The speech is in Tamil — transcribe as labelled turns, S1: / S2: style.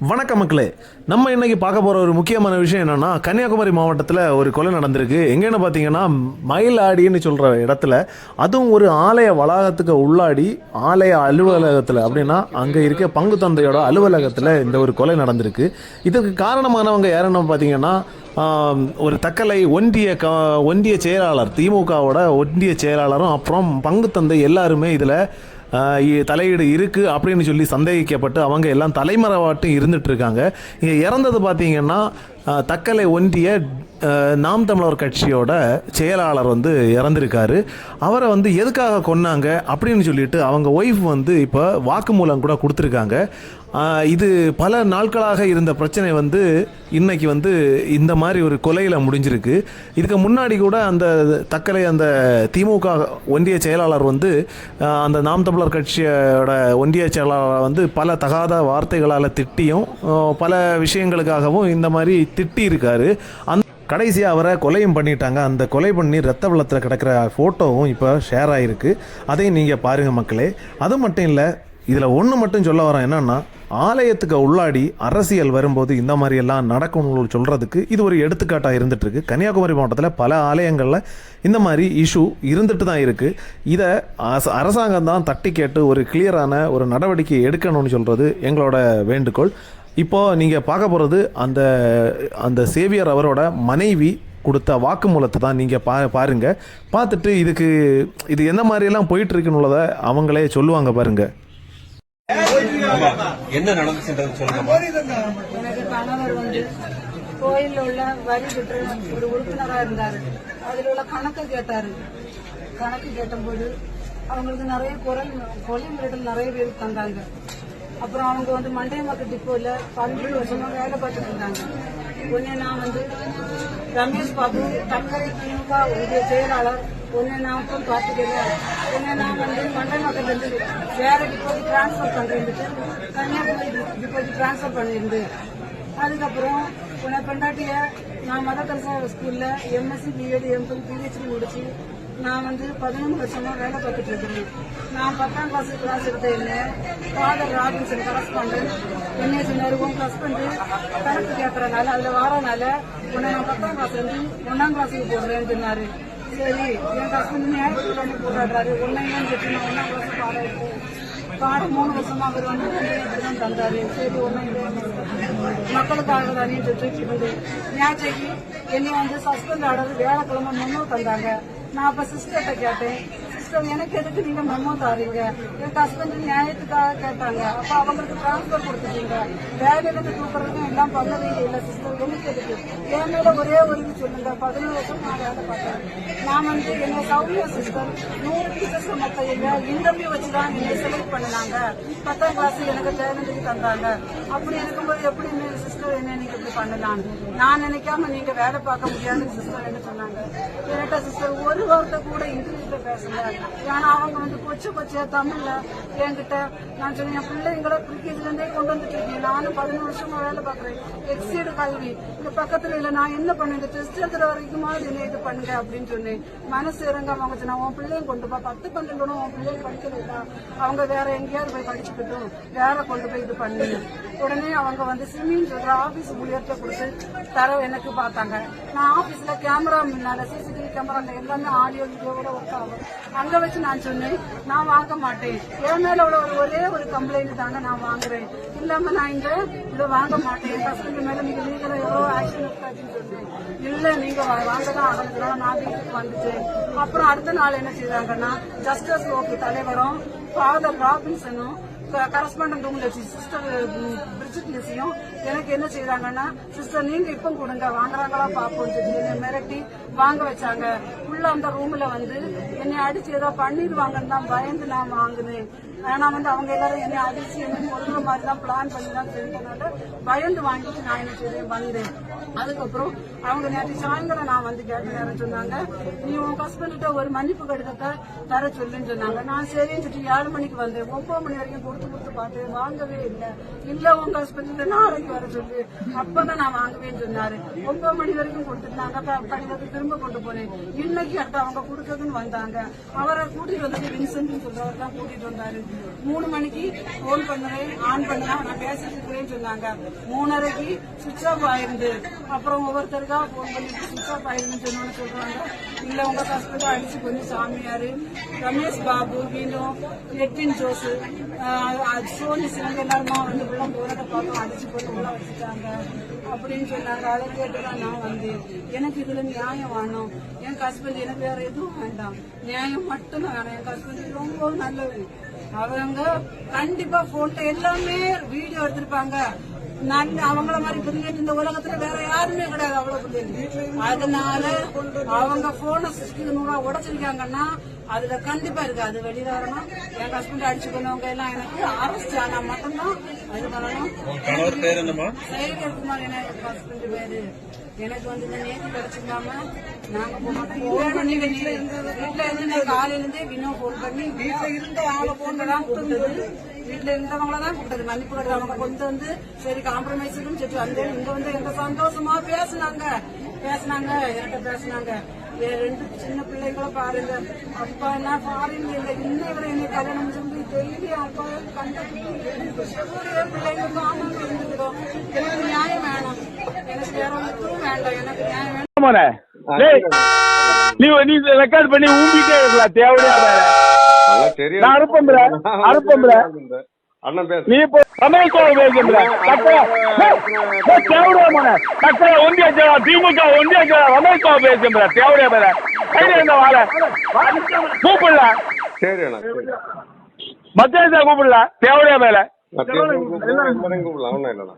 S1: வணக்கம் மக்களே. நம்ம இன்னைக்கு பார்க்க போகிற ஒரு முக்கியமான விஷயம் என்னென்னா கன்னியாகுமரி மாவட்டத்தில் ஒரு கொலை நடந்திருக்கு. எங்கேன்னு பார்த்தீங்கன்னா மயிலாடின்னு சொல்கிற இடத்துல அதுவும் ஒரு ஆலய வளாகத்துக்கு உள்ளாடி ஆலய அலுவலகத்தில் அப்படின்னா அங்கே இருக்க பங்கு தந்தையோட அலுவலகத்தில் இந்த ஒரு கொலை நடந்திருக்கு. இதுக்கு காரணமானவங்க யாருன்னு பார்த்தீங்கன்னா ஒரு தக்கலை ஒன்றிய க ஒன்றிய செயலாளர் திமுகவோட ஒன்றிய செயலாளரும் அப்புறம் பங்கு தந்தை எல்லாருமே இதில் தலையீடு இருக்கு அப்படின்னு சொல்லி சந்தேகிக்கப்பட்டு அவங்க எல்லாம் தலைமறைவாட்டும் இருந்துட்டு இருக்காங்க இங்கே இறந்தது பார்த்தீங்கன்னா தக்கலை ஒன்றிய நாம் தமிழர் கட்சியோட செயலாளர் வந்து இறந்திருக்காரு. அவரை வந்து எதுக்காக கொன்னாங்க அப்படின்னு சொல்லிட்டு அவங்க ஒய்ஃப் வந்து இப்போ வாக்குமூலம் கூட கொடுத்துருக்காங்க. இது பல நாட்களாக இருந்த பிரச்சனை வந்து இன்னைக்கு வந்து இந்த மாதிரி ஒரு கொலையில் முடிஞ்சிருக்கு. இதுக்கு முன்னாடி கூட அந்த தக்கலை அந்த திமுக ஒன்றிய செயலாளர் வந்து அந்த நாம் தமிழர் கட்சியோட ஒன்றிய செயலாளர் வந்து பல தகாத வார்த்தைகளால் திட்டியும் பல விஷயங்களுக்காகவும் இந்த மாதிரி திட்டி இருக்காரு அந்த கடைசியாக அவரை கொலையும் பண்ணிட்டாங்க. அந்த கொலை பண்ணி ரத்த வெள்ளத்தில் கிடக்கிற ஃபோட்டோவும் இப்போ ஷேர் ஆகிருக்கு அதையும் நீங்கள் பாருங்கள் மக்களே. அது மட்டும் இல்லை இதில் ஒன்று மட்டும் சொல்ல வரேன் என்னன்னா ஆலயத்துக்கு உள்ளாடி அரசியல் வரும்போது இந்த மாதிரி எல்லாம் நடக்கணும்னு சொல்கிறதுக்கு இது ஒரு எடுத்துக்காட்டாக இருந்துகிட்ருக்கு கன்னியாகுமரி மாவட்டத்தில் பல ஆலயங்களில் இந்த மாதிரி இஷ்யூ இருந்துட்டு தான் இருக்குது இதை அரசாங்கம் தான் தட்டி கேட்டு ஒரு கிளியரான ஒரு நடவடிக்கை எடுக்கணும்னு சொல்கிறது எங்களோட வேண்டுகோள். இப்போது நீங்கள் பார்க்க போகிறது அந்த அந்த சேவியர் அவரோட மனைவி கொடுத்த வாக்குமூலத்தை தான் நீங்கள் பா பாருங்க. பார்த்துட்டு இதுக்கு இது எந்த மாதிரியெல்லாம் போயிட்டு உள்ளதை அவங்களே சொல்லுவாங்க
S2: பாருங்கள் என்ன நடந்துச்சுன்றது சொல்லுங்க
S3: எனக்கு கணவர் வந்து கோயில்ல உள்ள வரி கட்டுற ஒரு உறுப்பினரா இருந்தாரு. அதுல உள்ள கணக்கு கேட்டாரு. கணக்கு கேட்டபோது அவங்களுக்கு நிறைய குரல் கொலை மிரட்டல் நிறைய பேர் தந்தாங்க. அப்புறம் அவங்க வந்து மண்டையமாக்கு டிப்போல பன்னெண்டு வருஷமா வேலை பார்த்துட்டு இருந்தாங்க. ஒன்னு நான் வந்து ரமேஷ் பாபு தக்கரை திமுக உடைய செயலாளர் உடனே நான் போய் பார்த்துக்கல உடனே நான் வந்து மண்டலத்துலேருந்து இருந்து வேற டிப்போக்கு டிரான்ஸ்ஃபர் பண்றேன்ட்டு கன்னியாகுமரி டிப்போக்கு டிரான்ஸ்ஃபர் பண்ணியிருந்தேன் அதுக்கப்புறம் உன பெண்டாட்டிய நான் மத கலசா ஸ்கூல்ல எம்எஸ்சி பிஎட் எம்பிஎல் பிஹெச்டி முடிச்சு நான் வந்து பதினொன்று வருஷமா வேலை பார்த்துட்டு இருக்கிறேன். நான் பத்தாம் கிளாஸ் கிளாஸ் எடுத்த என்ன ஃபாதர் ராபின்சன் கரஸ்பாண்டன்ட் என்ன சொன்னாரு உங்க ஹஸ்பண்ட் கணக்கு கேட்கறனால அதுல வாரனால உன்னை நான் பத்தாம் கிளாஸ்ல இருந்து ஒன்னாம் கிளாஸுக்கு போடுறேன்னு சொன்னார். சரி என் ஹஸ்பண்ட் ஞாயிற்று பண்ணி போராடுறாரு. ஒன்னையும் சொல்லி நான் ஒன்னாம் கிளாஸ் பாடம் எடுத்தேன் பாடம் மூணு வருஷமா அவர் வந்து தான் தந்தாரு? சரி ஒன்னையும் மக்களுக்காக தானே சொல்லிட்டு இருந்து ஞாயிற்றுக்கு என்னை வந்து சஸ்பெண்ட் ஆடுறது வேலைக்கிழமை மெமோ தந்தாங்க. நான் அப்ப சிஸ்டர்கிட்ட கேட்டேன் சிஸ்டர் எனக்கு எதுக்கு நீங்க மெமோ தாரீங்க? என் ஹஸ்பண்ட் நியாயத்துக்காக கேட்டாங்க. அப்ப அவங்களுக்கு டிரான்ஸ்பர் கொடுத்துட்டீங்க. வேலையிலிருந்து தூக்குறதுக்கும் எல்லாம் பண்ணவே இல்லை சிஸ்டர் எனக்கு எதுக்கு? என் மேல ஒரே ஒரு இது சொல்லுங்க. பதினோரு வருஷம் நான் வேலை பார்த்தேன். நான் வந்து என்னை சௌமியா சிஸ்டர் நூறு டீச்சர்ஸ் மொத்த இல்லை. இன்டர்வியூ வச்சுதான் நீங்க செலக்ட் பண்ணினாங்க. பத்தாம் கிளாஸ் எனக்கு தேர்ந்தெடுத்து தந்தாங்க. அப்படி இருக்கும்போது எப்படி சிஸ்டர் என்ன நீங்க இப்படி பண்ணலாம் நான் நினைக்காம நீங்க வேலை பார்க்க முடியாதுன்னு சிஸ்டர் என்ன சொன்னாங்க? என்கிட்ட சிஸ்டர் ஒரு வார்த்தை கூட இன்டர்வியூ பேசுங்க. ஏன்னா அவங்க வந்து கொச்சு கொச்சையா தமிழ்ல என்கிட்ட நான் சொன்னேன் என் பிள்ளைங்களை ப்ரிகேஜ்ல இருந்தே கொண்டு வந்துட்டு இருக்கேன் நானும் பதினோரு வருஷமா வேலை பாக்குறேன் எக்ஸீடு கல்வி. இந்த பக்கத்துல இல்ல நான் என்ன பண்ணுங்க டெஸ்ட் எழுதுற வரைக்குமா என்ன இது பண்ணுங்க? அப்படின்னு சொன்னேன். மனசு இறங்க அவங்க சொன்னா உன் பிள்ளையும் கொண்டு போ. பத்து பன்னெண்டு உன் பிள்ளைங்க படிக்கலைடா அவங்க வேற எங்கேயாவது போய் படிச்சுக்கிட்டும். வேற கொண்டு போய் இது பண்ணு. உடனே அவங்க வந்து சிமின்னு சொல்ற ஆபீஸ் ஊழியர்கிட்ட கொடுத்து தர எனக்கு பார்த்தாங்க. நான் ஆபீஸ்ல கேமரா முன்னால சிசிடிவி கேமரால எல்லாமே ஆடியோ வீடியோவோட ஒர்க் ஆகும். அங்க வச்சு நான் சொன்னேன் நான் வாங்க மாட்டேன். என் மேல உள்ள ஒரு ஒரே ஒரு கம்ப்ளைண்ட் தாங்க நான் வாங்குறேன். இல்லாம நான் இங்க இதை வாங்க மாட்டேன். என் ஹஸ்பண்ட் மேல நீங்க லீகலா எவ்வளவு ஆக்ஷன் எடுத்தாச்சுன்னு சொன்னேன். இல்ல நீங்க வாங்கதான் ஆகணுங்கிறத நான் வீட்டுக்கு வந்துட்டேன். அப்புறம் அடுத்த நாள் என்ன செய்றாங்கன்னா ஜஸ்டிஸ் ஓகே தலைவரும் ஃபாதர் ராபின்சனும் கரஸ்பாண்டன்ட் ரூம்ல வச்சு சிஸ்டர் பிரிஜிட் மிஸ்ஸையும் எனக்கு என்ன செய்யறாங்கன்னா சிஸ்டர் நீங்க இப்ப கொடுங்க வாங்குறாங்களா பாப்போம் சொல்லி மிரட்டி வாங்க வச்சாங்க. உள்ள அந்த ரூம்ல வந்து என்னை அடிச்சு ஏதோ பண்ணிடுவாங்கன்னு தான் பயந்து நான் வாங்கினேன். ஆனா வந்து அவங்க எல்லாரும் என்ன அதிர்ச்சி என்ன கொள்ற மாதிரி தான் பிளான் பண்ணி தான் செஞ்சனால பயந்து வாங்கிட்டு நான் என்ன செய்றேன் வந்தேன். அதுக்கப்புறம் அவங்க நேற்று சாயந்தரம் நான் வந்து கேட்ட நேரம் சொன்னாங்க. நீ உன் ஹஸ்பண்ட ஒரு மன்னிப்பு கடிதத்தை தர சொல்லுன்னு சொன்னாங்க. நான் சரின்னு சொல்லிட்டு ஏழு மணிக்கு வந்தேன். ஒன்பது மணி வரைக்கும் கொடுத்து கொடுத்து பார்த்தேன். வாங்கவே இல்லை. இல்ல உங்க ஹஸ்பண்ட் நாளைக்கு வர சொல்லு. அப்பதான் நான் வாங்குவேன்னு சொன்னாரு. ஒன்பது மணி வரைக்கும் கொடுத்துருந்தாங்க. கடிதத்தை திரும்ப கொண்டு போனேன். இன்னைக்கு அடுத்து அவங்க கொடுக்கறதுன்னு வந்தாங்க. அவரை கூட்டிட்டு வந்தது வின்சென்ட் சொல்றவர் தான் கூட்டிட்டு வந்தாரு. மூணு மணிக்கு போன் பண்ணுறேன் ஆன் பண்ணலாம் நான் பேசிட்டு இருக்கிறேன்னு சொன்னாங்க. மூணரைக்கு சுவிட்ச் ஆஃப் ஆயிருந்து அப்புறம் ஒவ்வொருத்தருக்கா போன் பண்ணிட்டு சுவிட்ச் ஆஃப் ஆயிருந்துன்னு சொன்னோன்னு சொல்றாங்க. இல்ல உங்க ஹஸ்பண்ட் அடிச்சு கொஞ்சம் சாமியார். ரமேஷ் பாபு வீணு நெட்டின் ஜோஸ் சோனி சிவங்க எல்லாருமா வந்து உள்ள போறதை பார்த்தோம் அடிச்சு போட்டு உள்ள வச்சுட்டாங்க அப்படின்னு சொன்னாங்க. அதை கேட்டுதான் நான் வந்தேன். எனக்கு இதுல நியாயம் வேணும். என் ஹஸ்பண்ட் எனக்கு வேற எதுவும் வேண்டாம். நியாயம் மட்டும் தான் வேணும். என் ஹஸ்பண்ட் ரொம்ப நல்லது அவங்க கண்டிப்பா போட்டோ எல்லாமே வீடியோ எடுத்திருப்பாங்க. நல்ல அவங்கள மாதிரி பிரில்லியன்ட் இந்த உலகத்துல வேற யாருமே கிடையாது அவ்வளவு பிரில்லியன்ட் அதனால அவங்க போன சிக்ஸ்டி நூறா உடைச்சிருக்காங்கன்னா அதுல கண்டிப்பா இருக்கு அது வெளியில வரணும் என் ஹஸ்பண்ட் அடிச்சு பண்ணவங்க எல்லாம் எனக்கு அரெஸ்ட் ஆனா மட்டும்தான் இது பண்ணணும்
S2: உங்க கணவர் பேர் என்னம்மா?
S3: சேகர் குமார் எனக்கு ஹஸ்பண்ட் பேரு. எனக்கு வந்து இந்த நேற்று கிடைச்சிருக்காம நாங்க போன் பண்ணி வீட்டுல இருந்து வீட்டுல இருந்து நான் காலையில இருந்தே வினோ போன் பண்ணி வீட்டுல இருந்த ஆளை போன் கூப்பிட்டது வீட்டுல இருந்தவங்கள தான் கூப்பிட்டது மன்னிப்பு கட்டு அவங்க கொண்டு வந்து சரி காம்ப்ரமைஸ் சொல்லி வந்து இங்க வந்து எங்க சந்தோஷமா பேசுனாங்க. பேசுனாங்க என்கிட்ட பேசுனாங்க. என் ரெண்டு சின்ன பிள்ளைங்கள பாருங்க. அப்பா என்ன ஃபாரின்ல இல்ல இன்னும் இவரை என்னை கல்யாணம் சொல்லி டெய்லி அப்பா கண்டக்ட் பிள்ளைங்க ஆமாங்க இருந்துக்கிறோம் எனக்கு நியாயம் வேணும். எனக்கு வேற ஒன்றும் வேண்டாம். எனக்கு நியாயம் வேணும்.
S4: நீ நீ ரெக்கார்ட் பண்ணி ஊம்பிட்டே இருக்கலாம். தேவையா. நான் அனுப்பும்ல, அனுப்பும்ல.
S5: அண்ணன் பேச.
S4: நீ இப்போ ரமேஷ் பேசுகிற தக்கா தேவையா மோனே தக்கா ஒன்றிய செயலா திமுக ஒன்றிய செயலா ரமேஷ் கையில இருந்த வாழ? கூப்பிடல.
S5: சரி அண்ணா சரி.
S4: மத்திய கூப்பிடல.
S5: பேசுறேன், கூப்பிடுறேன், கூப்பிடலாம். ஒன்றும் இல்லைண்ணா.